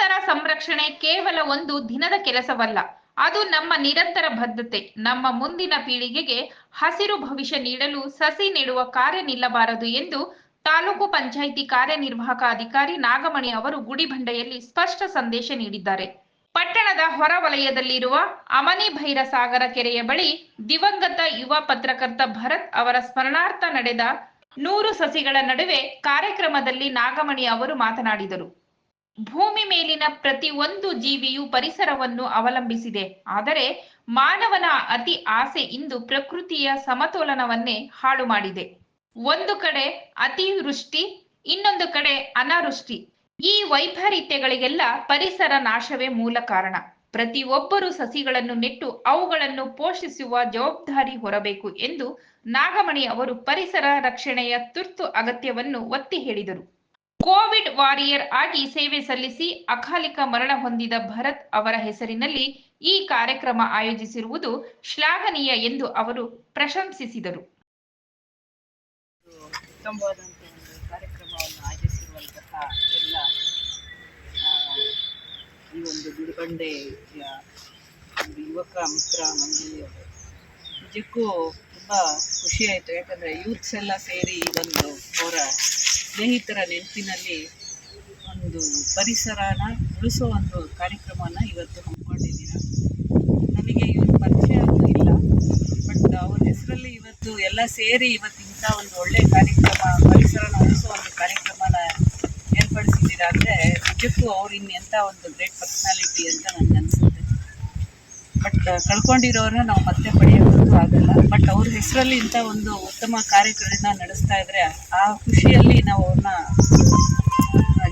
ಪರಿಸರ ಸಂರಕ್ಷಣೆ ಕೇವಲ ಒಂದು ದಿನದ ಕೆಲಸವಲ್ಲ, ಅದು ನಮ್ಮ ನಿರಂತರ ಬದ್ಧತೆ ನಮ್ಮ ಮುಂದಿನ ಪೀಳಿಗೆಗೆ ಹಸಿರು ಭವಿಷ್ಯ ನೀಡಲು ಸಸಿ ನೆಡುವ ಕಾರ್ಯ ನಿಲ್ಲಬಾರದು ಎಂದು ತಾಲೂಕು ಪಂಚಾಯಿತಿ ಕಾರ್ಯನಿರ್ವಾಹಕ ಅಧಿಕಾರಿ ನಾಗಮಣಿ ಅವರು ಗುಡಿಬಂಡೆಯಲ್ಲಿ ಸ್ಪಷ್ಟ ಸಂದೇಶ ನೀಡಿದ್ದಾರೆ. ಪಟ್ಟಣದ ಹೊರವಲಯದಲ್ಲಿರುವ ಅಮನಿ ಭೈರ ಸಾಗರ ಕೆರೆಯ ಬಳಿ ದಿವಂಗತ ಯುವ ಪತ್ರಕರ್ತ ಭರತ್ ಅವರ ಸ್ಮರಣಾರ್ಥ ನಡೆದ ನೂರು ಸಸಿಗಳ ನಡುವೆ ಕಾರ್ಯಕ್ರಮದಲ್ಲಿ ನಾಗಮಣಿ ಅವರು ಮಾತನಾಡಿದರು. ಭೂಮಿ ಮೇಲಿನ ಪ್ರತಿ ಒಂದು ಜೀವಿಯು ಪರಿಸರವನ್ನು ಅವಲಂಬಿಸಿದೆ. ಆದರೆ ಮಾನವನ ಅತಿ ಆಸೆ ಇಂದು ಪ್ರಕೃತಿಯ ಸಮತೋಲನವನ್ನೇ ಹಾಳು ಮಾಡಿದೆ. ಒಂದು ಕಡೆ ಅತಿವೃಷ್ಟಿ, ಇನ್ನೊಂದು ಕಡೆ ಅನಾವೃಷ್ಟಿ. ಈ ವೈಪರೀತ್ಯಗಳಿಗೆಲ್ಲ ಪರಿಸರ ನಾಶವೇ ಮೂಲ ಕಾರಣ. ಪ್ರತಿಯೊಬ್ಬರು ಸಸಿಗಳನ್ನು ನೆಟ್ಟು ಅವುಗಳನ್ನು ಪೋಷಿಸುವ ಜವಾಬ್ದಾರಿ ಹೊರಬೇಕು ಎಂದು ನಾಗಮಣಿ ಅವರು ಪರಿಸರ ರಕ್ಷಣೆಯ ತುರ್ತು ಅಗತ್ಯವನ್ನು ಒತ್ತಿ ಹೇಳಿದರು. ಕೋವಿಡ್ ವಾರಿಯರ್ ಆಗಿ ಸೇವೆ ಸಲ್ಲಿಸಿ ಅಕಾಲಿಕ ಮರಣ ಹೊಂದಿದ ಭರತ್ ಅವರ ಹೆಸರಿನಲ್ಲಿ ಈ ಕಾರ್ಯಕ್ರಮ ಆಯೋಜಿಸಿರುವುದು ಶ್ಲಾಘನೀಯ ಎಂದು ಅವರು ಪ್ರಶಂಸಿಸಿದರು. ಕಾರ್ಯಕ್ರಮವನ್ನು ಆಯೋಜಿಸಿರುವಂತಹ ಎಲ್ಲ ಈ ಒಂದು ಯುವಕ ಮಿತ್ರ ಮಂಡಳಿಯವರು. ನಿಜಕ್ಕೂ ತುಂಬ ಖುಷಿ ಆಯಿತು ಯಾಕಂದರೆ ಯೂತ್ಸ್ ಎಲ್ಲ ಸೇರಿ ಇದೊಂದು ಅವರ ಸ್ನೇಹಿತರ ನೆನಪಿನಲ್ಲಿ ಒಂದು ಪರಿಸರನ ಉಳಿಸೋ ಒಂದು ಕಾರ್ಯಕ್ರಮನ ಇವತ್ತು ಹಮ್ಮಿಕೊಂಡಿದ್ದೀರ ನನಗೆ ಇವರು ಪರಿಚಯ ಅಂತೂ ಇಲ್ಲ, ಬಟ್ ಅವ್ರ ಹೆಸರಲ್ಲಿ ಇವತ್ತು ಎಲ್ಲ ಸೇರಿ ಇವತ್ತು ಇಂಥ ಒಂದು ಒಳ್ಳೆ ಕಾರ್ಯಕ್ರಮ, ಪರಿಸರನ ಉಳಿಸೋ ಒಂದು ಕಾರ್ಯಕ್ರಮನ ಏರ್ಪಡಿಸಿದ್ದೀರಾ ಅಂದರೆ ನಿಜಕ್ಕೂ ಅವ್ರು ಇನ್ನು ಎಂಥ ಒಂದು ಗ್ರೇಟ್ ಪರ್ಸ್ನಾಲಿಟಿ ಅಂತ ನನಗೆ ಅನಿಸುತ್ತೆ. ಬಟ್ ಕಳ್ಕೊಂಡಿರೋರನ್ನ ನಾವು ಮತ್ತೆ ಪಡೆಯೋಕ್ಕಂತೂ ಆಗಲ್ಲ. ಬಟ್ ಅವ್ರ ಹೆಸರಲ್ಲಿ ಇಂಥ ಒಂದು ಉತ್ತಮ ಕಾರ್ಯಗಳನ್ನ ನಡೆಸ್ತಾ ಇದ್ರೆ ಆ ಖುಷಿಯಲ್ಲಿ ನಾವು ಅವ್ರನ್ನ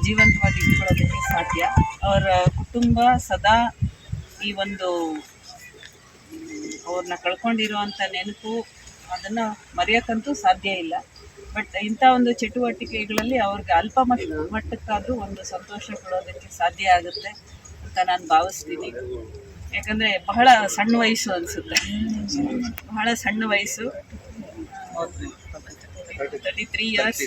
ಜೀವಂತವಾಗಿ ಇಟ್ಕೊಳ್ಳೋದಕ್ಕೆ ಸಾಧ್ಯ. ಅವರ ಕುಟುಂಬ ಸದಾ ಈ ಒಂದು ಅವ್ರನ್ನ ಕಳ್ಕೊಂಡಿರುವಂಥ ನೆನಪು ಅದನ್ನು ಮರೆಯೋಕ್ಕಂತೂ ಸಾಧ್ಯ ಇಲ್ಲ. ಬಟ್ ಇಂಥ ಒಂದು ಚಟುವಟಿಕೆಗಳಲ್ಲಿ ಅವ್ರಿಗೆ ಅಲ್ಪ ಮಟ್ಟ ಮಟ್ಟಕ್ಕಾದರೂ ಒಂದು ಸಂತೋಷ ಕೊಡೋದಕ್ಕೆ ಸಾಧ್ಯ ಆಗುತ್ತೆ ಅಂತ ನಾನು ಭಾವಿಸ್ತೀನಿ. ಯಾಕಂದರೆ ಬಹಳ ಸಣ್ಣ ವಯಸ್ಸು ಅನಿಸುತ್ತೆ. ಬಹಳ ಸಣ್ಣ ವಯಸ್ಸು. ತರ್ಟಿ ತ್ರೀ ಇಯರ್ಸ್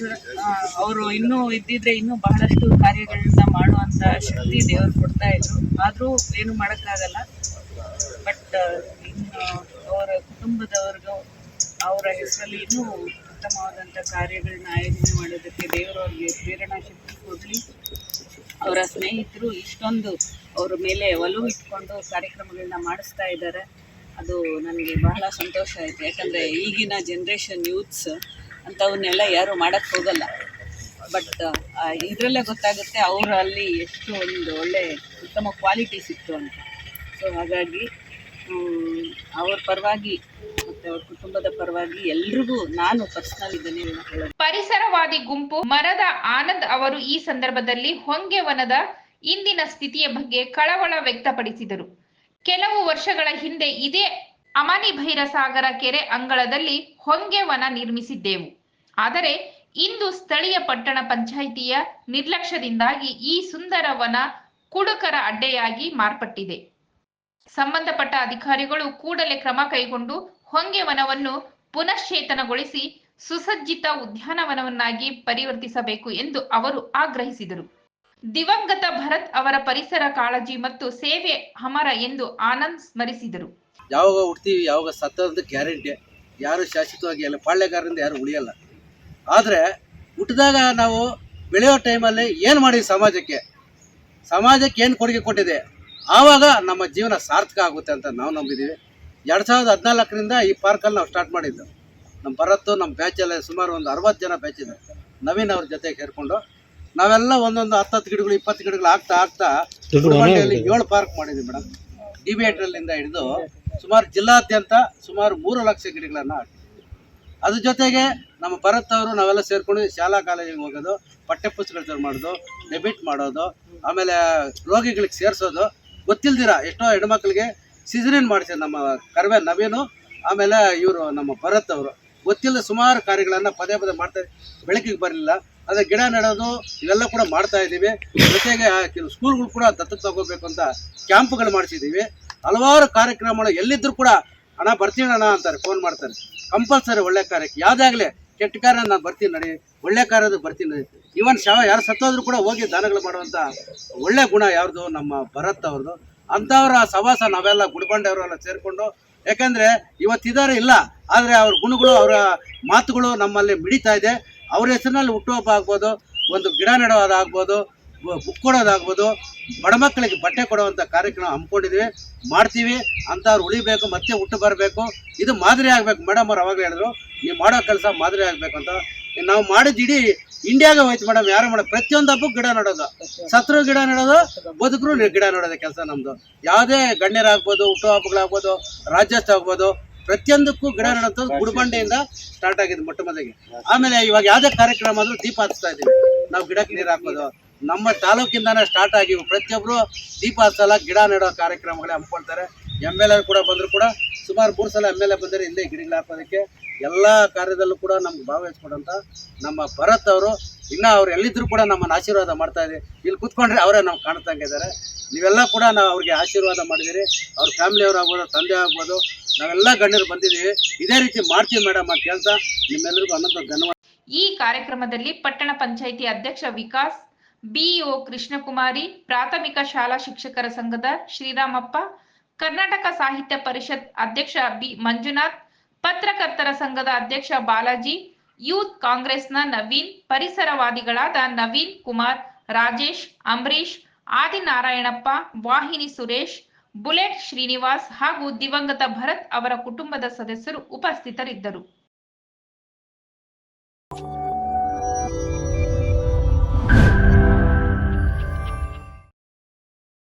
ಅವರು ಇನ್ನೂ ಇದ್ದಿದ್ರೆ ಇನ್ನೂ ಬಹಳಷ್ಟು ಕಾರ್ಯಗಳನ್ನ ಮಾಡುವಂಥ ಶಕ್ತಿ ದೇವರು ಕೊಡ್ತಾ ಇದ್ರು. ಆದರೂ ಏನು ಮಾಡೋಕ್ಕಾಗಲ್ಲ. ಬಟ್ ಅವರ ಕುಟುಂಬದವ್ರಿಗೂ ಅವರ ಹೆಸರಲ್ಲಿ ಇನ್ನೂ ಉತ್ತಮವಾದಂಥ ಕಾರ್ಯಗಳನ್ನ ಆಯೋಜನೆ ಮಾಡೋದಕ್ಕೆ ದೇವರು ಅವ್ರಿಗೆ ಪ್ರೇರಣಾ ಶಕ್ತಿ ಕೊಡಲಿ. ಅವರ ಸ್ನೇಹಿತರು ಇಷ್ಟೊಂದು ಅವ್ರ ಮೇಲೆ ಒಲವು ಇಟ್ಕೊಂಡು ಕಾರ್ಯಕ್ರಮಗಳನ್ನ ಮಾಡಿಸ್ತಾ ಇದ್ದಾರೆ. ಅದು ನನಗೆ ಬಹಳ ಸಂತೋಷ ಆಯಿತು. ಯಾಕಂದರೆ ಈಗಿನ ಜನ್ರೇಷನ್ ಯೂತ್ಸ್ ಅಂಥವನ್ನೆಲ್ಲ ಯಾರೂ ಮಾಡೋಕ್ಕೆ ಹೋಗಲ್ಲ. ಬಟ್ ಇದರಲ್ಲೇ ಗೊತ್ತಾಗುತ್ತೆ ಅವರಲ್ಲಿ ಎಷ್ಟು ಒಂದು ಒಳ್ಳೆ ಉತ್ತಮ ಕ್ವಾಲಿಟಿ ಸಿಕ್ತು ಅಂತ. ಸೊ ಹಾಗಾಗಿ ಅವ್ರ ಪರವಾಗಿ ಮತ್ತು ಅವ್ರ ಕುಟುಂಬದ ಪರವಾಗಿ ಎಲ್ರಿಗೂ ನಾನು ಪರ್ಸನಲ್ ಇದನ್ನೇ ಹೇಳೋದು ಪರಿಸರವಾದಿ ಗುಂಪು ಮರದ ಆನಂದ್ ಅವರು ಈ ಸಂದರ್ಭದಲ್ಲಿ ಹೊಂಗೆವನದ ಇಂದಿನ ಸ್ಥಿತಿಯ ಬಗ್ಗೆ ಕಳವಳ ವ್ಯಕ್ತಪಡಿಸಿದರು. ಕೆಲವು ವರ್ಷಗಳ ಹಿಂದೆ ಇದೇ ಅಮಾನಿ ಭೈರಸಾಗರ ಕೆರೆ ಅಂಗಳದಲ್ಲಿ ಹೊಂಗೆವನ ನಿರ್ಮಿಸಿದ್ದೆವು. ಆದರೆ ಇಂದು ಸ್ಥಳೀಯ ಪಟ್ಟಣ ಪಂಚಾಯಿತಿಯ ನಿರ್ಲಕ್ಷ್ಯದಿಂದಾಗಿ ಈ ಸುಂದರ ವನ ಕುಡುಕರ ಅಡ್ಡೆಯಾಗಿ ಮಾರ್ಪಟ್ಟಿದೆ. ಸಂಬಂಧಪಟ್ಟ ಅಧಿಕಾರಿಗಳು ಕೂಡಲೇ ಕ್ರಮ ಕೈಗೊಂಡು ಹೊಂಗೆ ವನವನ್ನು ಪುನಶ್ಚೇತನಗೊಳಿಸಿ ಸುಸಜ್ಜಿತ ಉದ್ಯಾನವನವನ್ನಾಗಿ ಪರಿವರ್ತಿಸಬೇಕು ಎಂದು ಅವರು ಆಗ್ರಹಿಸಿದರು. ದಿವಂಗತ ಭರತ್ ಅವರ ಪರಿಸರ ಕಾಳಜಿ ಮತ್ತು ಸೇವೆ ಅಮರ ಎಂದು ಆನಂದ್ ಸ್ಮರಿಸಿದರು. ಯಾವಾಗ ಹುಡ್ತೀವಿ ಯಾವಾಗ ಸತ್ತದ ಗ್ಯಾರಂಟಿ. ಯಾರು ಶಾಶ್ವತವಾಗಿ ಅಲ್ಲ ಪಾಳ್ಯಗಾರರಿಂದ ಯಾರು ಉಳಿಯಲ್ಲ. ಆದರೆ ಹುಟ್ಟಿದಾಗ ನಾವು ಬೆಳೆಯೋ ಟೈಮಲ್ಲಿ ಏನು ಮಾಡಿದ್ವಿ ಸಮಾಜಕ್ಕೆ? ಸಮಾಜಕ್ಕೆ ಏನು ಕೊಡುಗೆ ಕೊಟ್ಟಿದೆ? ಆವಾಗ ನಮ್ಮ ಜೀವನ ಸಾರ್ಥಕ ಆಗುತ್ತೆ ಅಂತ ನಾವು ನಂಬಿದ್ದೀವಿ. ಎರಡು ಸಾವಿರದ ಹದಿನಾಲ್ಕರಿಂದ ಈ ಪಾರ್ಕಲ್ಲಿ ನಾವು ಸ್ಟಾರ್ಟ್ ಮಾಡಿದ್ದು. ನಮ್ಮ ಭರತ್ ನಮ್ಮ ಬ್ಯಾಚಲ್ಲಿ ಸುಮಾರು ಒಂದು ಅರವತ್ತು ಜನ ಬ್ಯಾಚ್ ಇದೆ. ನವೀನ್ ಅವ್ರ ಜೊತೆ ಸೇರಿಕೊಂಡು ನಾವೆಲ್ಲ ಒಂದೊಂದು ಹತ್ತತ್ತು ಗಿಡಗಳು ಇಪ್ಪತ್ತು ಗಿಡಗಳು ಆಗ್ತಾ ಆಗ್ತಾ ಏಳು ಪಾರ್ಕ್ ಮಾಡಿದ್ವಿ ಮೇಡಮ್ ಡಿ ಬಿ ಇಂದ ಹಿಡಿದು ಸುಮಾರು ಜಿಲ್ಲಾದ್ಯಂತ ಸುಮಾರು ಮೂರು ಲಕ್ಷ ಗಿಡಗಳನ್ನು ಹಾಕಿ. ಅದ್ರ ಜೊತೆಗೆ ನಮ್ಮ ಭರತ್ ಅವರು ನಾವೆಲ್ಲ ಸೇರ್ಕೊಂಡು ಶಾಲಾ ಕಾಲೇಜಿಗೆ ಹೋಗೋದು ಪಠ್ಯಪುಸ್ತಕಗಳು ಮಾಡೋದು ಡೆಬಿಟ್ ಮಾಡೋದು ಆಮೇಲೆ ರೋಗಿಗಳಿಗೆ ಸೇರಿಸೋದು. ಗೊತ್ತಿಲ್ದಿರ ಎಷ್ಟೋ ಹೆಣ್ಮಕ್ಳಿಗೆ ಸಿಸರಿನ್ ಮಾಡಿಸಿದ್ರು ನಮ್ಮ ಕರ್ವೆ ನವೀನು, ಆಮೇಲೆ ಇವರು ನಮ್ಮ ಭರತ್ ಅವರು. ಗೊತ್ತಿಲ್ಲದ ಸುಮಾರು ಕಾರ್ಯಗಳನ್ನು ಪದೇ ಪದೇ ಮಾಡ್ತಾ ಬೆಳಕಿಗೆ ಬರಲಿಲ್ಲ. ಅದೇ ಗಿಡ ನೆಡೋದು, ಇವೆಲ್ಲ ಕೂಡ ಮಾಡ್ತಾ ಇದ್ದೀವಿ. ಜೊತೆಗೆ ಕೆಲವು ಸ್ಕೂಲ್ಗಳು ಕೂಡ ದತ್ತು ತಗೋಬೇಕು ಅಂತ ಕ್ಯಾಂಪ್ಗಳು ಮಾಡಿಸಿದ್ದೀವಿ. ಹಲವಾರು ಕಾರ್ಯಕ್ರಮಗಳು ಎಲ್ಲಿದ್ದರೂ ಕೂಡ ಹಣ ಬರ್ತೀನಿ ಅಣ್ಣ ಅಂತಾರೆ ಫೋನ್ ಮಾಡ್ತಾರೆ. ಕಂಪಲ್ಸರಿ ಒಳ್ಳೆ ಕಾರ್ಯಕ್ಕೆ. ಯಾವುದಾಗಲಿ ಕೆಟ್ಟ ಕಾರ್ಯ ನಾನು ಬರ್ತೀನಿ ನಡಿ, ಒಳ್ಳೆ ಕಾರ್ಯದ ಬರ್ತೀನಿ ನಡಿ. ಇವನ್ ಶವ ಯಾರು ಸತ್ತೋದ್ರು ಕೂಡ ಹೋಗಿ ದಾನಗಳು ಮಾಡುವಂಥ ಒಳ್ಳೆ ಗುಣ ಯಾರ್ದು ನಮ್ಮ ಭರತ್ ಅವ್ರದ್ದು. ಅಂಥವ್ರ ಸವಾಸ ನಾವೆಲ್ಲ ಗುಡ್ಬಂಡೆಯವರೆಲ್ಲ ಸೇರಿಕೊಂಡು, ಯಾಕಂದ್ರೆ ಇವತ್ತಿದ್ದಾರೆ ಇಲ್ಲ, ಆದರೆ ಅವ್ರ ಗುಣಗಳು, ಅವರ ಮಾತುಗಳು ನಮ್ಮಲ್ಲಿ ಮಿಡಿತಾ ಇದೆ. ಅವ್ರ ಹೆಸರಿನಲ್ಲಿ ಹುಟ್ಟುಹಬ್ಬ ಆಗ್ಬೋದು, ಒಂದು ಗಿಡ ನೆಡೋದಾಗ್ಬೋದು ಬುಕ್ ಕೊಡೋದಾಗ್ಬೋದು ಬಡ ಮಕ್ಕಳಿಗೆ ಬಟ್ಟೆ ಕೊಡುವಂಥ ಕಾರ್ಯಕ್ರಮ ಹಮ್ಮಿಕೊಂಡಿದ್ವಿ, ಮಾಡ್ತೀವಿ, ಅಂಥವ್ರು ಉಳಿಬೇಕು, ಮತ್ತೆ ಹುಟ್ಟು ಬರಬೇಕು. ಇದು ಮಾದರಿ ಆಗಬೇಕು ಮೇಡಮ್ ಅವ್ರು ಅವಾಗ ಹೇಳಿದ್ರು, ನೀವು ಮಾಡೋ ಕೆಲಸ ಮಾದರಿ ಆಗಬೇಕು ಅಂತ. ನಾವು ಮಾಡಿದ ಇಡೀ ಇಂಡಿಯಾಗೆ ಹೋಯ್ತು ಮೇಡಮ್ ಯಾರು ಮೇಡಮ್ ಪ್ರತಿಯೊಂದು ಹಬ್ಬಕ್ಕೂ ಗಿಡ ನೆಡೋದು. ಸತ್ರು ಗಿಡ ನೆಡೋದು, ಬದುಕರು ಗಿಡ ನೋಡೋದು ಕೆಲಸ ನಮ್ಮದು ಯಾವುದೇ ಗಣ್ಯರಾಗ್ಬೋದು ಹುಟ್ಟುಹಬ್ಬಗಳಾಗ್ಬೋದು ರಾಜ್ಯೋತ್ಸವ ಆಗ್ಬೋದು, ಪ್ರತಿಯೊಂದಕ್ಕೂ ಗಿಡ ನೋಡೋದು ಗುಡ್ಬಂಡೆಯಿಂದ ಸ್ಟಾರ್ಟ್ ಆಗಿದೆ ಮೊಟ್ಟ ಮೊದಲಿಗೆ. ಆಮೇಲೆ ಇವಾಗ ಯಾವುದೇ ಕಾರ್ಯಕ್ರಮ ಆದರೂ ದೀಪ ಹಚ್ತಾ ಇದ್ದೀವಿ. ನಾವು ಗಿಡಕ್ಕೆ ನೀರು ಹಾಕೋದು. ನಮ್ಮ ತಾಲೂಕಿಂದಾನೇ ಸ್ಟಾರ್ಟ್ ಆಗಿ ಪ್ರತಿಯೊಬ್ಬರು ದೀಪ ಹಚ್ಚಲ್ಲ, ಗಿಡ ನೆಡೋ ಕಾರ್ಯಕ್ರಮಗಳೇ ಹಮ್ಮಿಕೊಳ್ತಾರೆ. ಎಂ ಎಲ್ ಎ ಕೂಡ ಬಂದರೂ ಕೂಡ ಸುಮಾರು ಮೂರು ಸಲ ಎಂ ಎಲ್ ಎ ಬಂದರೆ ಇಲ್ಲೇ ಗಿಡಗಳು ಹಾಕೋದಕ್ಕೆ. ಎಲ್ಲ ಕಾರ್ಯದಲ್ಲೂ ಕೂಡ ನಮ್ಗೆ ಭಾಗವಹಿಸ್ಕೊಡಂತ ನಮ್ಮ ಭರತ್ ಅವರು, ಇನ್ನೂ ಅವ್ರು ಎಲ್ಲಿದ್ರು ಕೂಡ ನಮ್ಮನ್ನು ಆಶೀರ್ವಾದ ಮಾಡ್ತಾ ಇದೆ. ಇಲ್ಲಿ ಕೂತ್ಕೊಂಡ್ರೆ ಅವರೇ ನಾವು ಕಾಣ್ತಂಗೆ ಇದ್ದಾರೆ ನೀವೆಲ್ಲ ಕೂಡ ನಾವು ಅವ್ರಿಗೆ ಆಶೀರ್ವಾದ ಮಾಡಿದ್ದೀರಿ ಅವ್ರ ಫ್ಯಾಮಿಲಿಯವರಾಗ್ಬೋದು ತಂದೆ ಆಗ್ಬೋದು, ನಾವೆಲ್ಲ ಗಣ್ಯರು ಬಂದಿದ್ದೀವಿ. ಇದೇ ರೀತಿ ಮಾಡ್ತೀವಿ ಮೇಡಮ್ ಅಂತ ಹೇಳ್ತಾ ನಿಮ್ಮೆಲ್ಲರಿಗೂ ಅನಂತ ಧನ್ಯವಾದ. ಈ ಕಾರ್ಯಕ್ರಮದಲ್ಲಿ ಪಟ್ಟಣ ಪಂಚಾಯಿತಿ ಅಧ್ಯಕ್ಷ ವಿಕಾಸ್, ಬಿಇಒ ಕೃಷ್ಣಕುಮಾರಿ, ಪ್ರಾಥಮಿಕ ಶಾಲಾ ಶಿಕ್ಷಕರ ಸಂಘದ ಶ್ರೀರಾಮಪ್ಪ, ಕರ್ನಾಟಕ ಸಾಹಿತ್ಯ ಪರಿಷತ್ ಅಧ್ಯಕ್ಷ ಬಿ ಮಂಜುನಾಥ್ ಪತ್ರಕರ್ತರ ಸಂಘದ ಅಧ್ಯಕ್ಷ ಬಾಲಾಜಿ, ಯೂತ್ ಕಾಂಗ್ರೆಸ್ನ ನವೀನ್, ಪರಿಸರವಾದಿಗಳಾದ ನವೀನ್ ಕುಮಾರ್, ರಾಜೇಶ್ ಅಂಬರೀಶ್ ಆದಿನಾರಾಯಣಪ್ಪ, ವಾಹಿನಿ ಸುರೇಶ್, ಬುಲೆಟ್ ಶ್ರೀನಿವಾಸ್ ಹಾಗೂ ದಿವಂಗತ ಭರತ್ ಅವರ ಕುಟುಂಬದ ಸದಸ್ಯರು ಉಪಸ್ಥಿತರಿದ್ದರು.